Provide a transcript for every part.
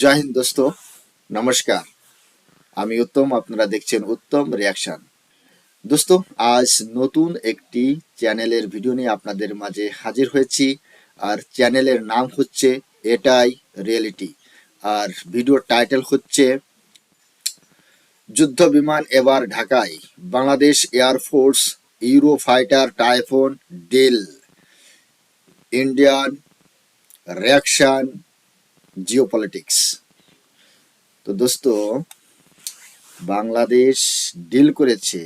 জয় হিন্দ দোস্ত, নমস্কার। আমি উত্তম, আপনারা দেখছেন উত্তম রিয়াকশন দোস্ত, আজ নতুন একটি চ্যানেলের ভিডিও নিয়ে আপনাদের মাঝে হাজির হয়েছি, আর চ্যানেলের নাম হচ্ছে এটাই রিয়েলিটি আর ভিডিওর টাইটেল হচ্ছে যুদ্ধ বিমান এবার ঢাকায়, Bangladesh air force euro fighter typhoon deal Indian reaction geopolitics তো দোস্ত, বাংলাদেশ ডিল করেছে।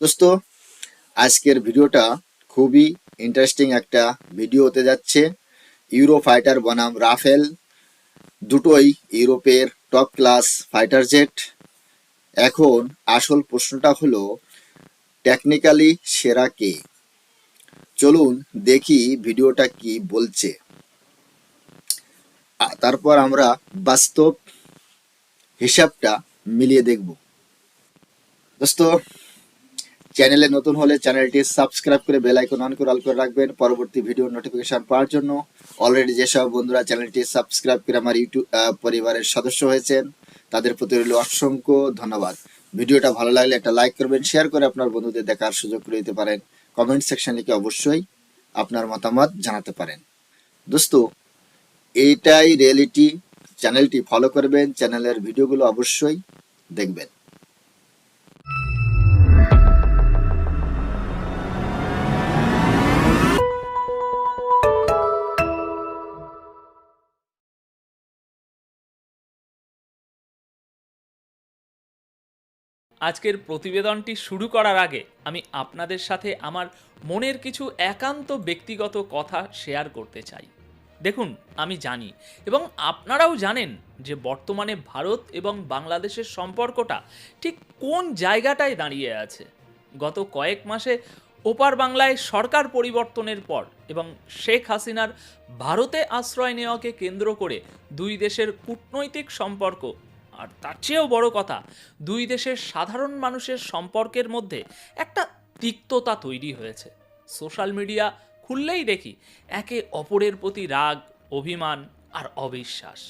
দোস্ত, আজকের ভিডিওটা খুবই ইন্টারেস্টিং একটা ভিডিও হতে যাচ্ছে। ইউরো ফাইটার বনাম রাফেল, দুটোই ইউরোপের টপ ক্লাস ফাইটার জেট এখন আসল প্রশ্নটা হলো টেকনিক্যালি সেরা কে? চলুন দেখি ভিডিওটা কি বলছে। তারপর আমরা বাস্তব হিসাবটা মিলিয়ে দেখব। দোস্ত চ্যানেলে নতুন হলে চ্যানেলটি সাবস্ক্রাইব করে বেল আইকন অন করে অল করে রাখবেন। পরবর্তী ভিডিও নোটিফিকেশন পাওয়ার জন্য অলরেডি যেসব বন্ধুরা চ্যানেলটি সাবস্ক্রাইব করে আমার ইউটিউব পরিবারের সদস্য হয়েছেন, তাদের প্রতি রইল অসংখ্য ধন্যবাদ। ভিডিওটা ভালো লাগলে একটা লাইক করবেন, শেয়ার করে আপনার বন্ধুদের দেখার সুযোগ করে দিতে পারেন। কমেন্ট সেকশন লিখে অবশ্যই আপনার মতামত জানাতে পারেন। দোস্ত, এইটাই রিয়েলিটি। চ্যানেলটি ফলো করবেন, চ্যানেলের ভিডিওগুলো অবশ্যই দেখবেন। আজকের প্রতিবেদনটি শুরু করার আগে আমি আপনাদের সাথে আমার মনের কিছু একান্ত ব্যক্তিগত কথা শেয়ার করতে চাই। দেখুন, আমি জানি এবং আপনারাও জানেন যে বর্তমানে ভারত এবং বাংলাদেশের সম্পর্কটা ঠিক কোন জায়গাটায় দাঁড়িয়ে আছে। গত কয়েক মাসে ওপার বাংলায় সরকার পরিবর্তনের পর এবং শেখ হাসিনার ভারতে আশ্রয় নেওয়াকে কেন্দ্র করে দুই দেশের কূটনৈতিক সম্পর্ক আর তার চেয়েও বড় কথা, দুই দেশের সাধারণ মানুষের সম্পর্কের মধ্যে একটা তিক্ততা তৈরি হয়েছে। সোশ্যাল মিডিয়া খুললেই দেখি একে অপরের প্রতি রাগ, অভিমান আর অবিশ্বাস।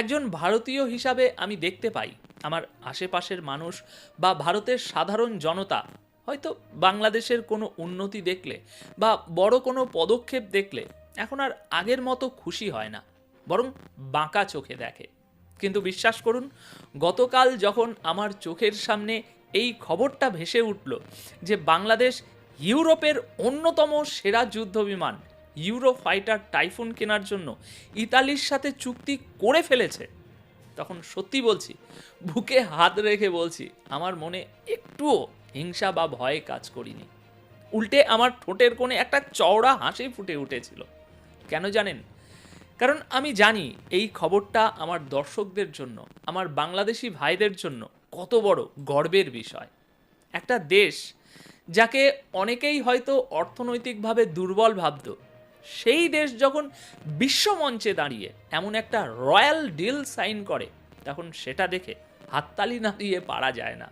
একজন ভারতীয় হিসাবে আমি দেখতে পাই, আমার আশেপাশের মানুষ বা ভারতের সাধারণ জনতা, হয়তো বাংলাদেশের কোনো উন্নতি দেখলে বা বড় কোনো পদক্ষেপ দেখলে এখন আর আগের মতো খুশি হয় না, বরং বাঁকা চোখে দেখে। কিন্তু বিশ্বাস করুন, গতকাল যখন আমার চোখের সামনে এই খবরটা ভেসে উঠল যে বাংলাদেশ ইউরোপের অন্যতম সেরা যুদ্ধ বিমান ইউরো ফাইটার টাইফুন কেনার জন্য ইতালির সাথে চুক্তি করে ফেলেছে, তখন সত্যি বলছি, বুকে হাত রেখে বলছি, আমার মনে একটুও হিংসা বা ভয়ে কাজ করিনি। উল্টে আমার ঠোঁটের কোণে একটা চওড়া হাসি ফুটে উঠেছিল। কেন জানেন কারণ আমি জানি এই খবরটা আমার দর্শকদের জন্য, আমার বাংলাদেশি ভাইদের জন্য কত বড় গর্বের বিষয়। একটা দেশ যাকে অনেকেই হয়তো অর্থনৈতিকভাবে দুর্বল ভাবত, সেই দেশ যখন বিশ্বমঞ্চে দাঁড়িয়ে এমন একটা রয়্যাল ডিল সাইন করে, তখন সেটা দেখে হাততালি না দিয়ে পারা যায় না।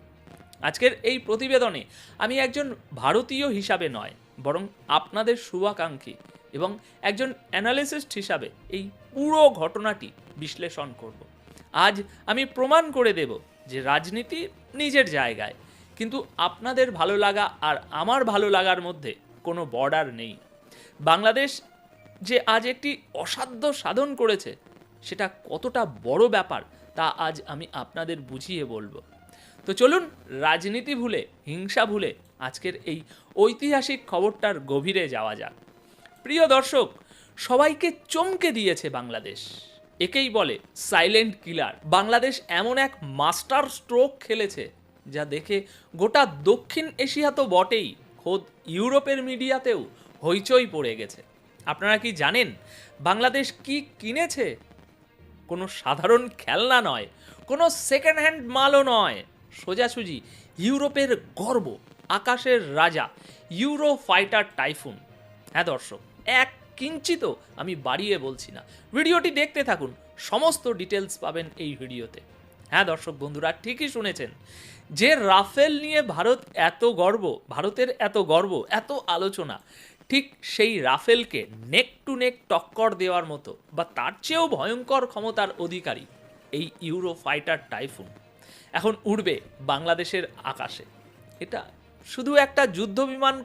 আজকের এই প্রতিবেদনে আমি একজন ভারতীয় হিসাবে নয়, বরং আপনাদের শুভাকাঙ্ক্ষী এবং একজন অ্যানালিসিস্ট হিসাবে এই পুরো ঘটনাটি বিশ্লেষণ করব। আজ আমি প্রমাণ করে দেব যে রাজনীতি নিজের জায়গায়, কিন্তু আপনাদের ভালো লাগা আর আমার ভালো লাগার মধ্যে কোনো বর্ডার নেই। বাংলাদেশ যে আজ একটি অসাধ্য সাধন করেছে, সেটা কতটা বড় ব্যাপার তা আজ আমি আপনাদের বুঝিয়ে বলব। তো চলুন রাজনীতি ভুলে, হিংসা ভুলে আজকের এই ঐতিহাসিক খবরটার গভীরে যাওয়া যাক। প্রিয় দর্শক, সবাইকে চমকে দিয়েছে বাংলাদেশ। একেই বলে সাইলেন্ট কিলার বাংলাদেশ এমন এক মাস্টার স্ট্রোক খেলেছে, যা দেখে গোটা দক্ষিণ এশিয়া তো বটেই, খোদ ইউরোপের মিডিয়াতেও হইচই পড়ে গেছে। আপনারা কি জানেন, বাংলাদেশ কি কিনেছে? কোনো সাধারণ খেলনা নয়, কোনো সেকেন্ড হ্যান্ড মালও নয়, সোজাসুজি ইউরোপের গর্ব, আকাশের রাজা ইউরো ফাইটার টাইফুন হ্যাঁ দর্শক এক কিঞ্চিতও আমি বাড়িয়ে বলছি না। ভিডিওটি দেখতে থাকুন। সমস্ত ডিটেলস পাবেন এই ভিডিওতে। হ্যাঁ দর্শক বন্ধুরা, ঠিকই শুনেছেন। যে রাফেল নিয়ে ভারত এত গর্ব, ভারতের এত গর্ব, এত আলোচনা, ঠিক সেই রাফেলকে নেক টু নেক টক্কর দেওয়ার মতো বা তার চেয়েও ভয়ঙ্কর ক্ষমতার অধিকারী এই ইউরো ফাইটার টাইফুন। এখন উড়বে বাংলাদেশের আকাশে। এটা শুধু একটা যুদ্ধ বিমান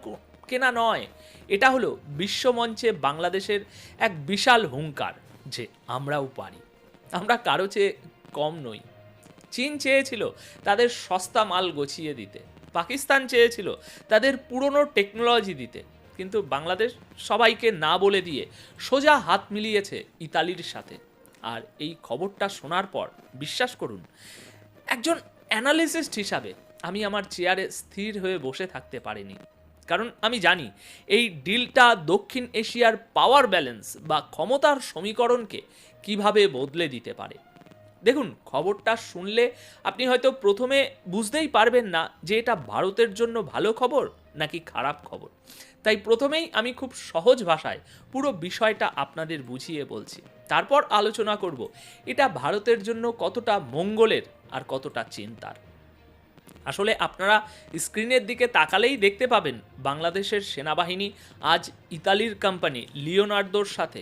কেনা নয়। এটা হলো বিশ্বমঞ্চে বাংলাদেশের এক বিশাল হুঙ্কার যে আমরাও পারি। আমরা কারও চেয়ে কম নই। চীন চেয়েছিল তাদের সস্তা মাল গছিয়ে দিতে। পাকিস্তান চেয়েছিল তাদের পুরনো টেকনোলজি দিতে। কিন্তু বাংলাদেশ সবাইকে না বলে দিয়ে সোজা হাত মিলিয়েছে ইতালির সাথে। আর এই খবরটা শোনার পর বিশ্বাস করুন, একজন অ্যানালিসিস্ট হিসাবে আমি আমার চেয়ারে স্থির হয়ে বসে থাকতে পারিনি। কারণ আমি জানি এই ডিলটা দক্ষিণ এশিয়ার পাওয়ার ব্যালেন্স বা ক্ষমতার সমীকরণকে কীভাবে বদলে দিতে পারে। দেখুন, খবরটা শুনলে আপনি হয়তো প্রথমে বুঝতেই পারবেন না যে এটা ভারতের জন্য ভালো খবর নাকি খারাপ খবর। তাই প্রথমেই আমি খুব সহজ ভাষায় পুরো বিষয়টা আপনাদের বুঝিয়ে বলছি। তারপর আলোচনা করব, এটা ভারতের জন্য কতটা মঙ্গলের আর কতটা চিন্তার। আসলে আপনারা স্ক্রিনের দিকে তাকালেই দেখতে পাবেন বাংলাদেশের সেনাবাহিনী আজ ইতালির কোম্পানি লিওনার্দোর সাথে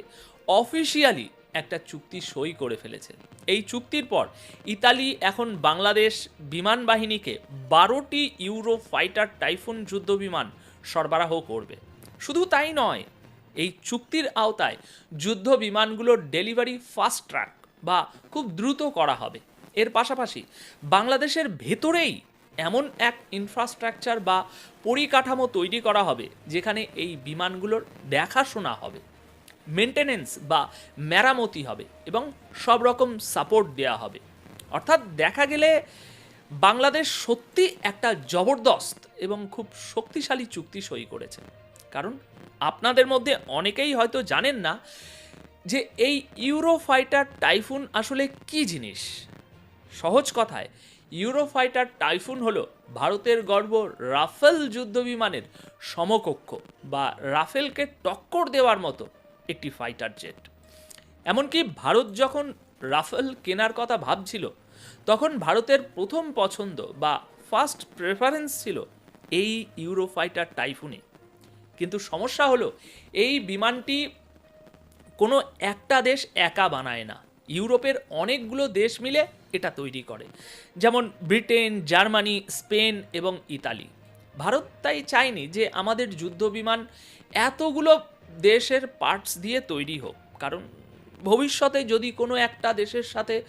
অফিসিয়ালি একটা চুক্তি সই করে ফেলেছে। এই চুক্তির পর ইতালি এখন বাংলাদেশ বিমান বাহিনীকে বারোটি ইউরো ফাইটার টাইফুন যুদ্ধ বিমান সরবরাহ করবে। শুধু তাই নয়, এই চুক্তির আওতায় যুদ্ধ বিমানগুলোর ডেলিভারি ফাস্ট ট্র্যাক বা খুব দ্রুত করা হবে। এর পাশাপাশি বাংলাদেশের ভেতরেই এমন এক ইনফ্রাস্ট্রাকচার বা পরিকাঠামো তৈরি করা হবে যেখানে এই বিমানগুলোর দেখাশোনা হবে মেনটেনেন্স বা মেরামতি হবে এবং সব রকম সাপোর্ট দেওয়া হবে। অর্থাৎ দেখা গেলে বাংলাদেশ সত্যি একটা জবরদস্ত এবং খুব শক্তিশালী চুক্তি সই করেছে। কারণ আপনাদের মধ্যে অনেকেই হয়তো জানেন না যে এই ইউরো ফাইটার টাইফুন আসলে কি জিনিস? সহজ কথায় ইউরো ফাইটার টাইফুন হলো ভারতের গর্ব রাফেল যুদ্ধ বিমানের সমকক্ষ বা রাফেলকে টক্কর দেওয়ার মতো একটি ফাইটার জেট। এমনকি ভারত যখন রাফেল কেনার কথা ভাবছিল, তখন ভারতের প্রথম পছন্দ বা ফার্স্ট প্রেফারেন্স ছিল এই ইউরোফাইটার টাইফুনে কিন্তু সমস্যা হলো, এই বিমানটি কোনো একটা দেশ একা বানায় না। ইউরোপের অনেকগুলো দেশ মিলে এটা তৈরি করে। যেমন ব্রিটেন, জার্মানি, স্পেন এবং ইতালি। ভারত তাই চায়নি যে আমাদের যুদ্ধ বিমান এতগুলো দেশের পার্টস দিয়ে তৈরি হোক। কারণ ভবিষ্যতে যদি কোনো একটা দেশের সাথে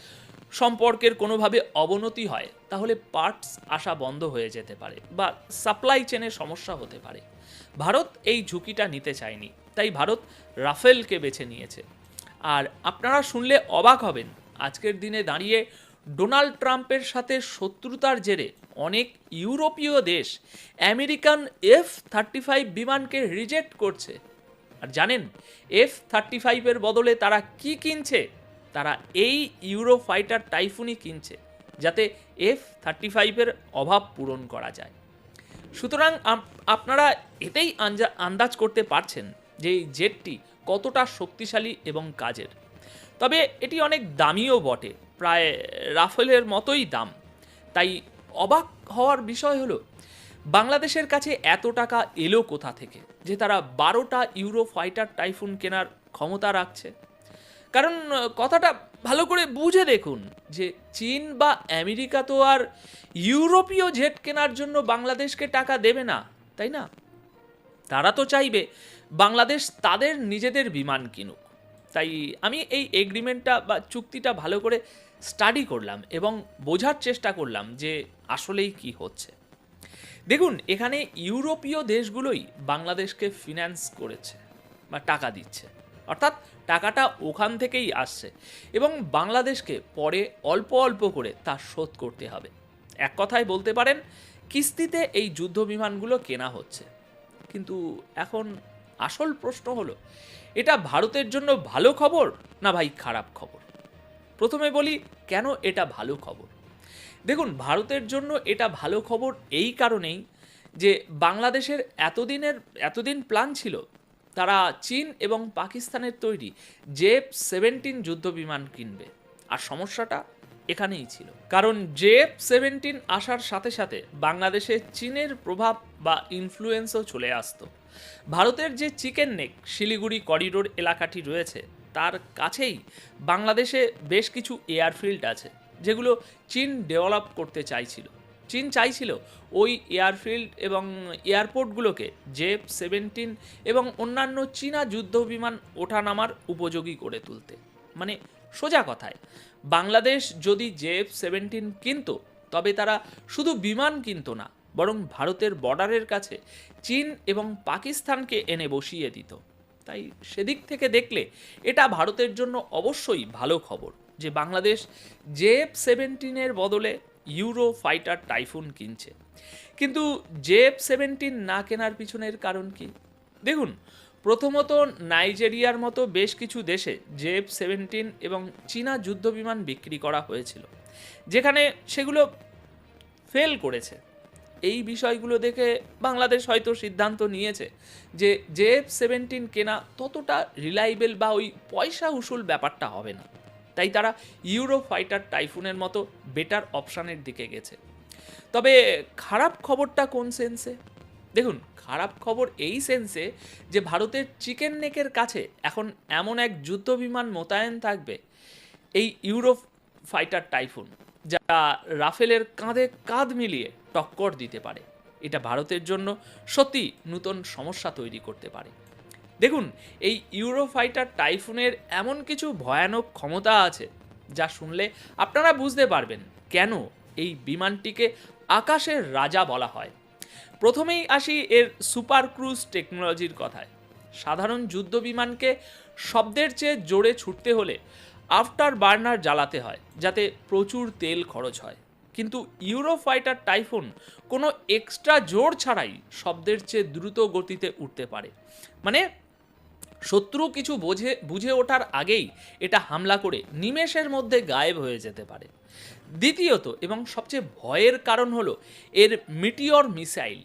সম্পর্কের কোনোভাবে অবনতি হয়, তাহলে পার্টস আসা বন্ধ হয়ে যেতে পারে বা সাপ্লাই চেনে সমস্যা হতে পারে। ভারত এই ঝুঁকিটা নিতে চায়নি, তাই ভারত রাফেলকে বেছে নিয়েছে। আর আপনারা শুনলে অবাক হবেন, আজকের দিনে দাঁড়িয়ে ডোনাল্ড ট্রাম্পের সাথে শত্রুতার জেরে অনেক ইউরোপীয় দেশ আমেরিকান এফ থার্টি ফাইভ বিমানকে রিজেক্ট করছে। আর জানেন, এফ থার্টি ফাইভের বদলে তারা কি কিনছে? তারা এই ইউরো ফাইটার টাইফুনই কিনছে, যাতে এফ থার্টি ফাইভের অভাব পূরণ করা যায়। সুতরাং আপনারা এতেই আন্দাজ করতে পারছেন যে এই জেটটি কতটা শক্তিশালী এবং কাজের। তবে এটি অনেক দামিও বটে। প্রায় রাফেলের মতোই দাম। তাই অবাক হওয়ার বিষয় হলো, বাংলাদেশের কাছে এত টাকা এলো কোথা থেকে যে তারা বারোটা ইউরো ফাইটার টাইফুন কেনার ক্ষমতা রাখছে? কারণ, কথাটা ভালো করে বুঝে দেখুন যে চীন বা আমেরিকা তো আর ইউরোপীয় জেট কেনার জন্য বাংলাদেশকে টাকা দেবে না, তাই না? তারা তো চাইবে বাংলাদেশ তাদের নিজেদের বিমান কিনুক। তাই আমি এই এগ্রিমেন্টটা বা চুক্তিটা ভালো করে স্টাডি করলাম এবং বোঝার চেষ্টা করলাম যে আসলেই কি হচ্ছে। দেখুন, এখানে ইউরোপীয় দেশগুলোই বাংলাদেশকে ফিন্যান্স করেছে বা টাকা দিচ্ছে। অর্থাৎ টাকাটা ওখান থেকেই আসছে এবং বাংলাদেশকে পরে অল্প অল্প করে তা শোধ করতে হবে। এক কথায় বলতে পারেন, কিস্তিতে এই যুদ্ধ বিমানগুলো কেনা হচ্ছে। কিন্তু এখন আসল প্রশ্ন হলো এটা ভারতের জন্য ভালো খবর না ভাই খারাপ খবর? প্রথমে বলি, কেন এটা ভালো খবর? দেখুন, ভারতের জন্য এটা ভালো খবর এই কারণেই যে বাংলাদেশের এতদিনের, এতদিন প্ল্যান ছিল, তারা চীন এবং পাকিস্তানের তৈরি জেফ সেভেন্টিন যুদ্ধ বিমান কিনবে। আর সমস্যাটা এখানেই ছিল। কারণ জেফ সেভেন্টিন আসার সাথে সাথে বাংলাদেশে চীনের প্রভাব বা ইনফ্লুয়েন্সও চলে আসতো। ভারতের যে চিকেন নেক, শিলিগুড়ি করিডোর এলাকাটি রয়েছে, তার কাছেই বাংলাদেশে বেশ কিছু এয়ারফিল্ড আছে, যেগুলো চীন ডেভেলপ করতে চাইছিল। চীন চাইছিল ওই এয়ারফিল্ড এবং এয়ারপোর্টগুলোকে জেফ সেভেন্টিন এবং অন্যান্য চীনা যুদ্ধ বিমান ওঠানামার উপযোগী করে তুলতে। মানে সোজা কথায়, বাংলাদেশ যদি জেফ সেভেন্টিন কিনত, তবে তারা শুধু বিমান কিনতো না বরং ভারতের বর্ডারের কাছে চীন এবং পাকিস্তানকে এনে বসিয়ে দিত। তাই সেদিক থেকে দেখলে এটা ভারতের জন্য অবশ্যই ভালো খবর যে বাংলাদেশ জেফ সেভেন্টিনের বদলে ইউরো ফাইটার টাইফুন কিনছে। কিন্তু জেফ সেভেন্টিন না কেনার পিছনের কারণ কি? দেখুন, প্রথমত নাইজেরিয়ার মতো বেশ কিছু দেশে জেফ সেভেন্টিন এবং চীনা যুদ্ধবিমান বিক্রি করা হয়েছিল, যেখানে সেগুলো ফেল করেছে। এই বিষয়গুলো দেখে বাংলাদেশ হয়তো সিদ্ধান্ত নিয়েছে যে জেফ সেভেন্টিন কেনা ততটা রিলায়েবল বা ওই পয়সা উসুল ব্যাপারটা হবে না। তাই তারা ইউরো ফাইটার টাইফুনের মতো বেটার অপশানের দিকে গেছে। তবে খারাপ খবরটা কোন সেন্সে? দেখুন, খারাপ খবর এই সেন্সে যে ভারতের চিকেন নেকের কাছে এখন এমন এক যুদ্ধ বিমান মোতায়েন থাকবে, এই ইউরোপ ফাইটার টাইফুন। যা রাফেলের কাঁধে কাঁধ মিলিয়ে টক্কর দিতে পারে। এটা ভারতের জন্য সত্যি নতুন সমস্যা তৈরি করতে পারে। দেখুন, এই ইউরো ফাইটার টাইফুনের এমন কিছু ভয়ানক ক্ষমতা আছে, যা শুনলে আপনারা বুঝতে পারবেন কেন এই বিমানটিকে আকাশের রাজা বলা হয়। প্রথমেই আসি এর সুপার ক্রুজ টেকনোলজির কথায়। সাধারণ যুদ্ধ বিমানকে শব্দের চেয়ে জোরে ছুটতে হলে আফটার বার্নার জ্বালাতে হয়, যাতে প্রচুর তেল খরচ হয়। কিন্তু ইউরো ফাইটার টাইফুন কোনো এক্সট্রা জোর ছাড়াই শব্দের চেয়ে দ্রুত গতিতে উঠতে পারে। মানে শত্রু কিছু বোঝে, বুঝে ওঠার আগেই এটা হামলা করে নিমেষের মধ্যে গায়েব হয়ে যেতে পারে। দ্বিতীয়ত, এবং সবচেয়ে ভয়ের কারণ হলো এর মিটিওর মিসাইল।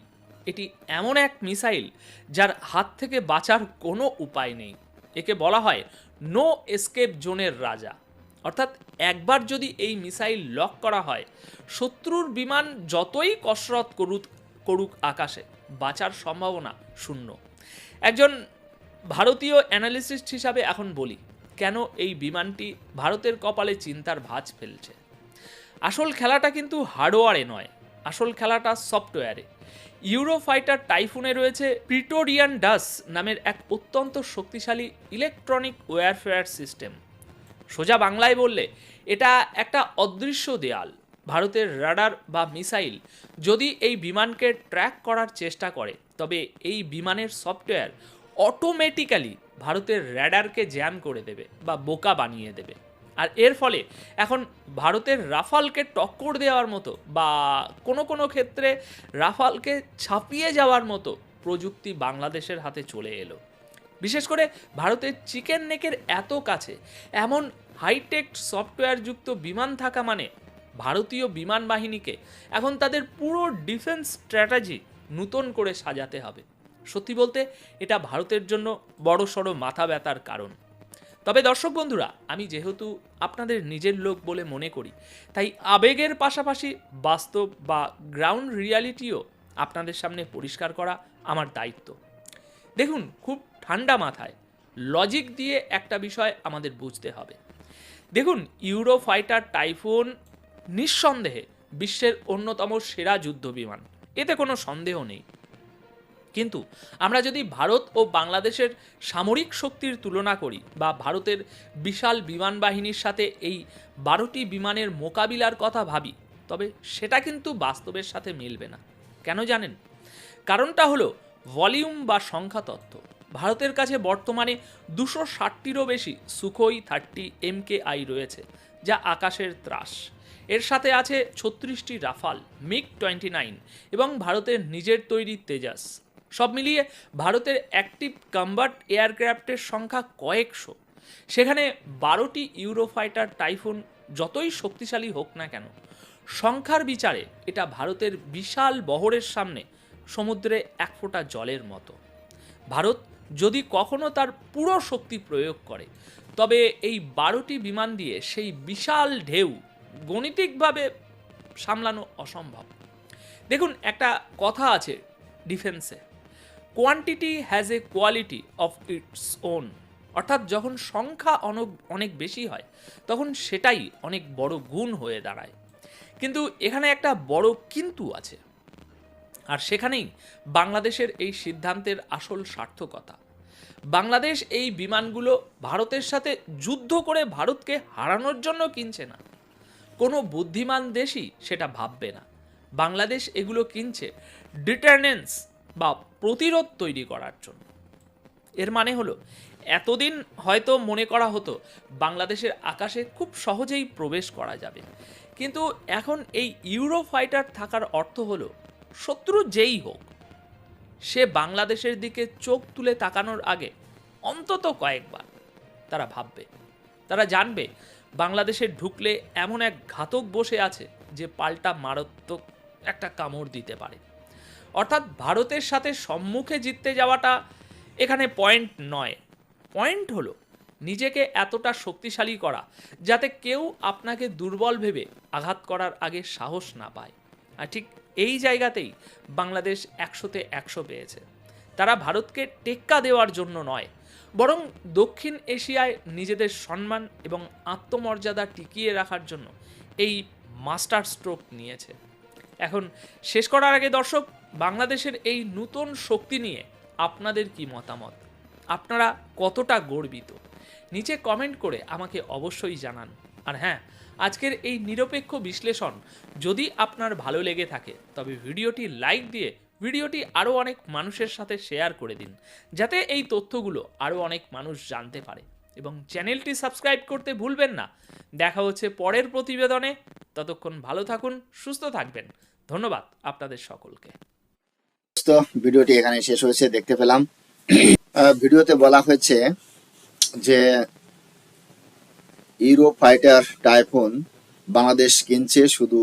এটি এমন এক মিসাইল যার হাত থেকে বাঁচার কোনো উপায় নেই। একে বলা হয় নো এসকেপ জোনের রাজা। অর্থাৎ একবার যদি এই মিসাইল লক করা হয়, শত্রুর বিমান যতই কসরত করুক করুক আকাশে, বাঁচার সম্ভাবনা শূন্য। একজন ভারতীয় অ্যানালিসিস্ট হিসাবে এখন বলি, কেন এই বিমানটি ভারতের কপালে চিন্তার ভাঁজ ফেলছে? আসল খেলাটা কিন্তু হার্ডওয়ারে নয়। আসল খেলাটা সফটওয়্যারে। ইউরো ফাইটার টাইফুনে রয়েছে প্রিটোরিয়ান ডাস নামের এক অত্যন্ত শক্তিশালী ইলেকট্রনিক ওয়ারফেয়ার সিস্টেম সোজা বাংলায় বললে, এটা একটা অদৃশ্য দেয়াল, ভারতের রাডার বা মিসাইল। যদি এই বিমানকে ট্র্যাক করার চেষ্টা করে, তবে এই বিমানের সফটওয়্যার অটোমেটিক্যালি ভারতের র্যাডারকে জ্যাম করে দেবে বা বোকা বানিয়ে দেবে। আর এর ফলে এখন ভারতের রাফালকে টক্কর দেওয়ার মতো বা কোনো কোনো ক্ষেত্রে রাফালকে ছাপিয়ে যাওয়ার মতো প্রযুক্তি বাংলাদেশের হাতে চলে এলো। বিশেষ করে ভারতের চিকেন নেকের এত কাছে, এমন হাইটেক সফটওয়্যারযুক্ত বিমান থাকা মানে ভারতীয় বিমান বাহিনীকে এখন তাদের পুরো ডিফেন্স স্ট্র্যাটেজি নূতন করে সাজাতে হবে। সত্যি বলতে এটা ভারতের জন্য বড় সড়ো মাথা ব্যথার কারণ। তবে দর্শক বন্ধুরা, আমি যেহেতু আপনাদের নিজের লোক বলে মনে করি, তাই আবেগের পাশাপাশি বাস্তব বা গ্রাউন্ড রিয়ালিটিও আপনাদের সামনে পরিষ্কার করা আমার দায়িত্ব। দেখুন, খুব ঠান্ডা মাথায় লজিক দিয়ে একটা বিষয় আমাদের বুঝতে হবে। দেখুন ইউরো ফাইটার টাইফুন নিঃসন্দেহে বিশ্বের অন্যতম সেরা যুদ্ধ বিমান। এতে কোনো সন্দেহ নেই। কিন্তু আমরা যদি ভারত ও বাংলাদেশের সামরিক শক্তির তুলনা করি বা ভারতের বিশাল বিমান বাহিনীর সাথে এই বারোটি বিমানের মোকাবিলার কথা ভাবি, তবে সেটা কিন্তু বাস্তবের সাথে মিলবে না। কেন জানেন? কারণটা হলো ভলিউম বা সংখ্যা তত্ত্ব ভারতের কাছে বর্তমানে দুশো ষাটটিরও বেশি সুখোই থার্টি এমকে আই রয়েছে, যা আকাশের ত্রাস। এর সাথে আছে ছত্রিশটি রাফাল, মিগ টোয়েন্টি নাইন, এবং ভারতের নিজের তৈরি তেজাস। সব মিলিয়ে ভারতের অ্যাক্টিভ কম্বাট এয়ারক্রাফটের সংখ্যা কয়েকশো। সেখানে বারোটি ইউরোফাইটার টাইফুন যতই শক্তিশালী হোক না কেন, সংখ্যার বিচারে এটা ভারতের বিশাল বহরের সামনে সমুদ্রে এক ফোঁটা জলের মতো। ভারত যদি কখনো তার পুরো শক্তি প্রয়োগ করে, তবে এই বারোটি বিমান দিয়ে সেই বিশাল ঢেউ গণিতিকভাবে সামলানো অসম্ভব। দেখুন, একটা কথা আছে ডিফেন্সে quantity has a quality of its own অর্থাৎ যখন সংখ্যা অনেক অনেক বেশি হয়, তখন সেটাই অনেক বড় গুণ হয়ে দাঁড়ায়। কিন্তু এখানে একটা বড় কিন্তু আছে। আর সেখানেই বাংলাদেশের এই সিদ্ধান্তের আসল সার্থকতা। বাংলাদেশ এই বিমানগুলো ভারতের সাথে যুদ্ধ করে ভারতকে হারানোর জন্য কিনছে না। কোনো বুদ্ধিমান দেশই সেটা ভাববে না। বাংলাদেশ এগুলো কিনছে। ডিটারনেন্স বা প্রতিরোধ তৈরি করার জন্য। এর মানে হলো, এতদিন হয়তো মনে করা হতো বাংলাদেশের আকাশে খুব সহজেই প্রবেশ করা যাবে। কিন্তু এখন এই ইউরো ফাইটার থাকার অর্থ হলো, শত্রু যেই হোক, সে বাংলাদেশের দিকে চোখ তুলে তাকানোর আগে অন্তত কয়েকবার তারা ভাববে। তারা জানবে, বাংলাদেশে ঢুকলে এমন এক ঘাতক বসে আছে যে পাল্টা মারাত্মক একটা কামড় দিতে পারে। অর্থাৎ ভারতের সাথে সম্মুখে জিততে যাওয়াটা এখানে পয়েন্ট নয়। পয়েন্ট হলো নিজেকে এতটা শক্তিশালী করা, যাতে কেউ আপনাকে দুর্বল ভেবে আঘাত করার আগে সাহস না পায়। আর ঠিক এই জায়গাতেই বাংলাদেশ একশোতে একশো পেয়েছে। তারা ভারতকে টেক্কা দেওয়ার জন্য নয়, বরং দক্ষিণ এশিয়ায় নিজেদের সম্মান এবং আত্মমর্যাদা টিকিয়ে রাখার জন্য এই মাস্টার স্ট্রোক নিয়েছে। এখন শেষ করার আগে দর্শক বাংলাদেশের এই নতুন শক্তি নিয়ে আপনাদের কি মতামত? আপনারা কতটা গর্বিত? নিচে কমেন্ট করে আমাকে অবশ্যই জানান। আর হ্যাঁ আজকের এই নিরপেক্ষ বিশ্লেষণ যদি আপনার ভালো লেগে থাকে, তবে ভিডিওটি লাইক দিয়ে ভিডিওটি আরও অনেক মানুষের সাথে শেয়ার করে দিন, যাতে এই তথ্যগুলো আরও অনেক মানুষ জানতে পারে। এবং চ্যানেলটি সাবস্ক্রাইব করতে ভুলবেন না। দেখা হচ্ছে পরের প্রতিবেদনে। ততক্ষণ ভালো থাকুন, সুস্থ থাকবেন। ধন্যবাদ আপনাদের সকলকে। তো ভিডিওটি এখানে শেষ হয়েছে, দেখতে পেলাম। ভিডিওতে বলা হয়েছে যে ইউরো ফাইটার টাইফুন বাংলাদেশ কিনছে শুধু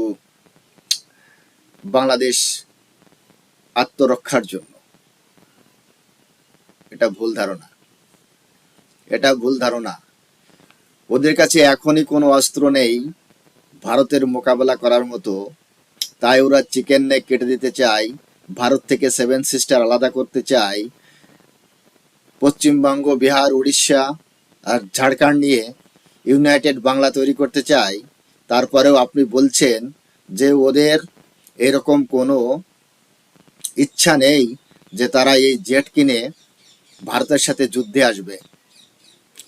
বাংলাদেশ আত্মরক্ষার জন্য। এটা ভুল ধারণা। এটা ভুল ধারণা। ওদের কাছে এখনই কোনো অস্ত্র নেই। ভারতের মোকাবেলা করার মতো। তাই ওরা চিকেন নেক কেটে দিতে চায়। ভারত থেকে সেভেন সিস্টার আলাদা করতে চায় পশ্চিমবঙ্গ, বিহার, উড়িষ্যা আর ঝাড়খণ্ড নিয়ে ইউনাইটেড বাংলা তৈরি করতে চায় তারপরেও আপনি বলছেন যে ওদের এরকম কোনো ইচ্ছা নেই যে তারা এই জেট কিনে ভারতের সাথে যুদ্ধে আসবে।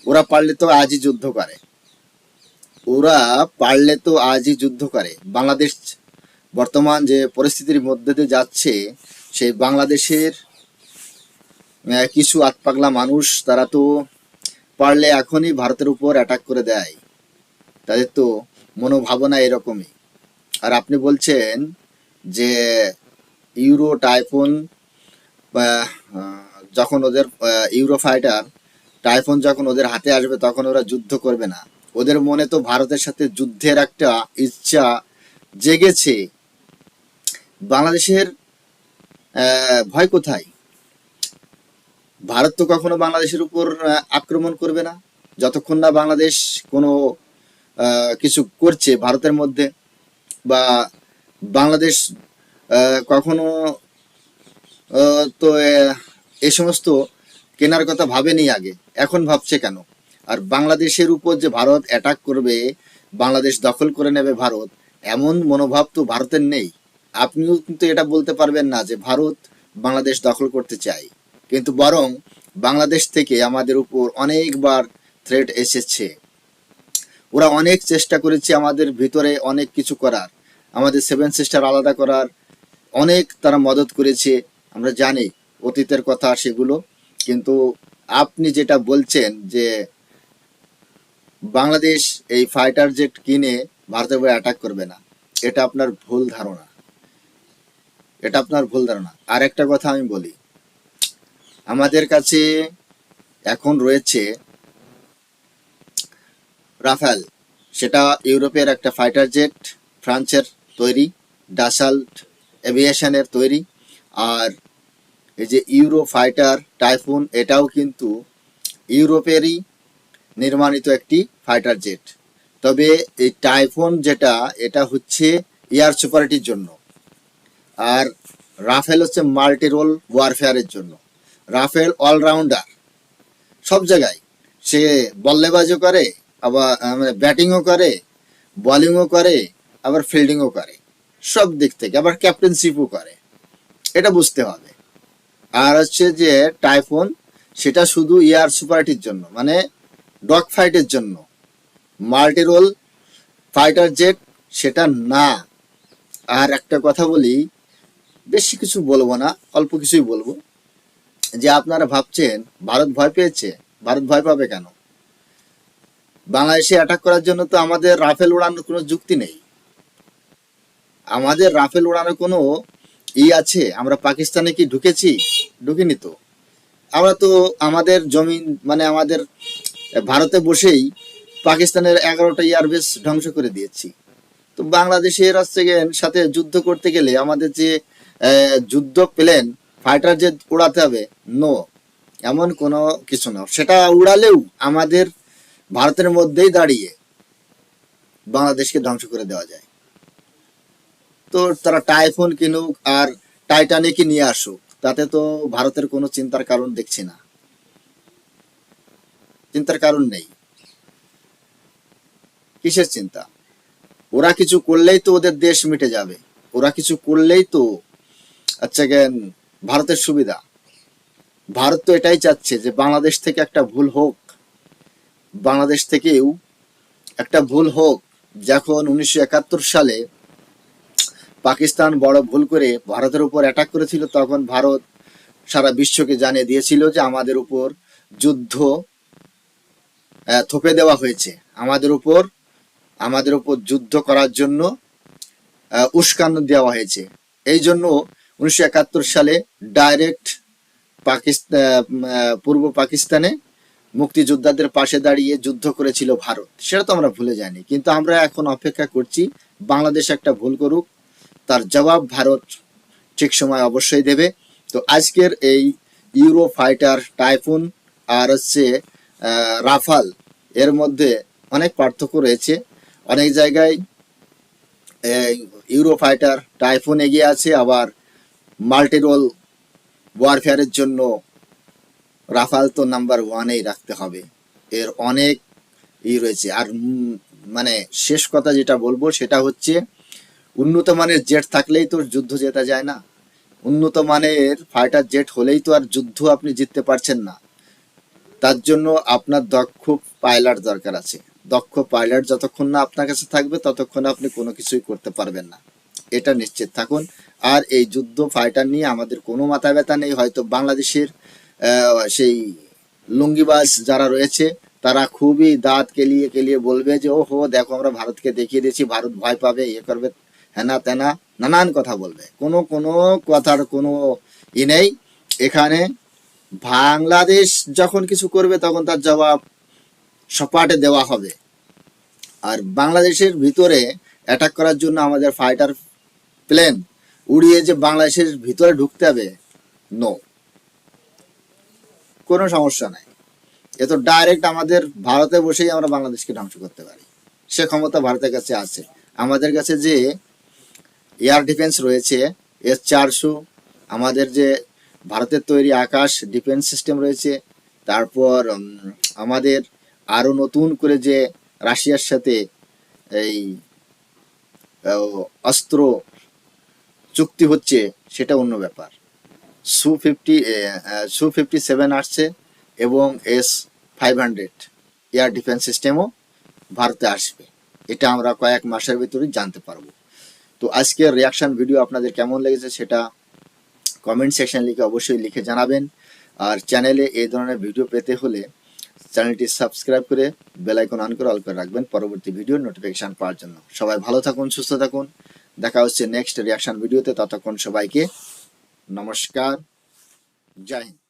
ওরা পারলে তো আজই যুদ্ধ করে। ওরা পারলে তো আজই যুদ্ধ করে। বাংলাদেশ বর্তমান যে পরিস্থিতির মধ্যে দিয়ে যাচ্ছে, সেই বাংলাদেশের কিছু আতপাগলা মানুষ তারা তো পারলে এখনই ভারতের উপর অ্যাটাক করে দেয়। তাদের তো মনোভাবনা এরকমই। আর আপনি বলছেন যে ইউরো টাইফোন যখন ওদের ইউরো ফাইটার, টাইফোন যখন ওদের হাতে আসবে তখন ওরা যুদ্ধ করবে না। ওদের মনে তো ভারতের সাথে যুদ্ধের একটা ইচ্ছা জেগেছে। বাংলাদেশের ভয় কোথায়? ভারত তো কখনো বাংলাদেশের উপর আক্রমণ করবে না। যতক্ষণ না বাংলাদেশ কোনো কিছু করছে ভারতের মধ্যে বা বাংলাদেশ কখনো তো, এ সমস্ত কেনার কথা ভাবেনি আগে। এখন ভাবছে কেন? আর বাংলাদেশের উপর যে ভারত অ্যাটাক করবে, বাংলাদেশ দখল করে নেবে ভারত, এমন মনোভাব তো ভারতের নেই। আপনিও কিন্তু এটা বলতে পারবেন না যে ভারত বাংলাদেশ দখল করতে চায়। কিন্তু বরং বাংলাদেশ থেকে আমাদের উপর অনেকবার থ্রেট এসেছে। ওরা অনেক চেষ্টা করেছে আমাদের ভিতরে অনেক কিছু করার। আমাদের সেভেন সিস্টার আলাদা করার। অনেক তারা মদত করেছে, আমরা জানি অতীতের কথা সেগুলো। কিন্তু আপনি যেটা বলছেন যে বাংলাদেশ এই ফাইটার জেট কিনে ভারতের উপর অ্যাটাক করবে না, এটা আপনার ভুল ধারণা। এটা আপনার ভুল ধারণা। আর একটা কথা আমি বলি। আমাদের কাছে এখন রয়েছে রাফেল। সেটা ইউরোপের একটা ফাইটার জেট ফ্রান্সের তৈরি, ডাসাল্ট এভিয়েশনের তৈরি, আর এই যে ইউরো ফাইটার টাইফুন এটাও কিন্তু ইউরোপেরই নির্মাণিত একটি ফাইটার জেট তবে এই টাইফুন যেটা, এটা হচ্ছে এয়ার সুপারিটির জন্য। আর রাফেল হচ্ছে মাল্টি রোল ওয়ারফেয়ারের জন্য। Rafale all rounder. সব জায়গায়। সে বল্লেবাজও করে, আবার মানে ব্যাটিংও করে, বলিংও করে, আবার ফিল্ডিংও করে। সব দিক থেকে। আবার ক্যাপ্টেনশিপও করে। এটা বুঝতে হবে। আর হচ্ছে যে টাইফুন, সেটা শুধু এয়ার সুপারিটির জন্য মানে ডগ ফাইটের জন্য। মাল্টি রোল, ফাইটার জেট, সেটা না। আর একটা কথা বলি বেশি কিছু বলব না, অল্প কিছুই বলব। যে আপনারা ভাবছেন, ভারত ভয় পেয়েছে, ভারত ভয় পাবে কেন? বাংলাদেশে অ্যাটাক করার জন্য তো আমাদের রাফেল উড়ানোর কোনো যুক্তি নেই। আমাদের রাফেল উড়ানোর কোনো ই আছে? আমরা পাকিস্তানে কি ঢুকেছি? ঢুকিনি তো। আমরা তো আমাদের জমিন মানে আমাদের ভারতে বসেই পাকিস্তানের এগারোটা এয়ারবেস ধ্বংস করে দিয়েছি। তো বাংলাদেশের গিয়ে সাথে যুদ্ধ করতে গেলে আমাদের যে যুদ্ধ প্লেন ফাইটার যে উড়াতে হবে। নো এমন কোনো কিছু না। সেটা উড়ালেও আমাদের ভারতের মধ্যেই দাঁড়িয়ে বাংলাদেশকে ধ্বংস করে দেওয়া যায়। তো তারা টাইফুন কিনুক আর টাইটানিকই নিয়ে আসুক, তাতে তো ভারতের কোনো চিন্তার কারণ দেখছি না। চিন্তার কারণ নেই। কিসের চিন্তা? ওরা কিছু করলেই তো ওদের দেশ মিটে যাবে। ওরা কিছু করলেই তো আচ্ছা জ্ঞান ভারতের সুবিধা। ভারত তো এটাই চাচ্ছে যে বাংলাদেশ থেকে একটা ভুল হোক, বাংলাদেশ থেকেও একটা ভুল হোক, যখন উনিশশো একাত্তর সালে পাকিস্তান বড় ভুল করে ভারতের উপর অ্যাটাক করেছিল, তখন ভারত সারা বিশ্বকে জানিয়ে দিয়েছিল যে আমাদের উপর যুদ্ধ থোপে দেওয়া হয়েছে। আমাদের উপর আমাদের উপর যুদ্ধ করার জন্য উস্কানো দেওয়া হয়েছে। এই জন্য উনিশশো একাত্তর সালে ডাইরেক্ট পাকিস্তান পূর্ব পাকিস্তানে মুক্তিযোদ্ধাদের পাশে দাঁড়িয়ে যুদ্ধ করেছিল ভারত। সেটা তো আমরা ভুলে যাইনি। কিন্তু আমরা এখন অপেক্ষা করছি, বাংলাদেশ একটা ভুল করুক, তার জবাব ভারত ঠিক সময় অবশ্যই দেবে। তো আজকের এই ইউরো ফাইটার টাইফুন আর হচ্ছে রাফাল, এর মধ্যে অনেক পার্থক্য রয়েছে। অনেক জায়গায় ইউরো ফাইটার টাইফুন এগিয়ে আছে, আবার মাল্টিরোল ওয়ারফেয়ারের জন্য রাফাল তো নাম্বার ওয়ানেই রাখতে হবে। এর অনেক ই রয়েছে। আর মানে শেষ কথা যেটা বলব সেটা হচ্ছে, উন্নত মানের জেট থাকলেই তো যুদ্ধ জেতা যায় না। উন্নত মানের ফাইটার জেট হলেই তো আর যুদ্ধ আপনি জিততে পারছেন না। তার জন্য আপনার দক্ষ পাইলট দরকার আছে। দক্ষ পাইলট যতক্ষণ না আপনার কাছে থাকবে, ততক্ষণ আপনি কোনো কিছুই করতে পারবেন না। এটা নিশ্চিত থাকুন। আর এই যুদ্ধ ফাইটার নিয়ে আমাদের কোনো মাথা ব্যথা নেই। হয়তো বাংলাদেশের সেই লুঙ্গিবাজ যারা রয়েছে, তারা খুবই দাঁত কেলিয়ে কেলিয়ে বলবে যে ও হো দেখো আমরা ভারতকে দেখিয়ে দিয়েছি, ভারত ভয় পাবে ইয়ে করবে, হেনা তেনা। নানান কথা বলবে। কোনো কোনো কথার কোনো ই নেই। এখানে বাংলাদেশ যখন কিছু করবে, তখন তার জবাব সপাটে দেওয়া হবে। আর বাংলাদেশের ভিতরে অ্যাটাক করার জন্য আমাদের ফাইটার প্লেন উড়িয়ে যে বাংলাদেশের ভিতরে ঢুকতে হবে নো কোনো সমস্যা নাই। এ তো ডাইরেক্ট আমাদের ভারতে বসেই আমরা বাংলাদেশকে ধ্বংস করতে পারি। সে ক্ষমতা ভারতের কাছে আছে। আমাদের কাছে যে এয়ার ডিফেন্স রয়েছে এস চারশো আমাদের যে ভারতের তৈরি আকাশ ডিফেন্স সিস্টেম রয়েছে, তারপর আমাদের আরও নতুন করে যে রাশিয়ার সাথে এই অস্ত্র চুক্তি হচ্ছে, সেটা অন্য ব্যাপার। সু ফিফটি সু ফিফটি সেভেন আসছে এবং S five hundred air defence সিস্টেমও ভারতে আসবে। এটা আমরা কয়েক মাসের ভিতরে জানতে পারব। তো আজকের রিয়াকশন ভিডিও আপনাদের কেমন লেগেছে সেটা কমেন্ট সেকশন লিখে অবশ্যই লিখে জানাবেন। আর চ্যানেলে এই ধরনের ভিডিও পেতে হলে চ্যানেলটি সাবস্ক্রাইব করে বেলাইকন অন করে অল করে রাখবেন। পরবর্তী ভিডিও নোটিফিকেশান পাওয়ার জন্য। সবাই ভালো থাকুন, সুস্থ থাকুন। দেখা হচ্ছে নেক্সট রিয়াকশন ভিডিওতে ততক্ষণ সবাইকে নমস্কার জয় হিন্দ।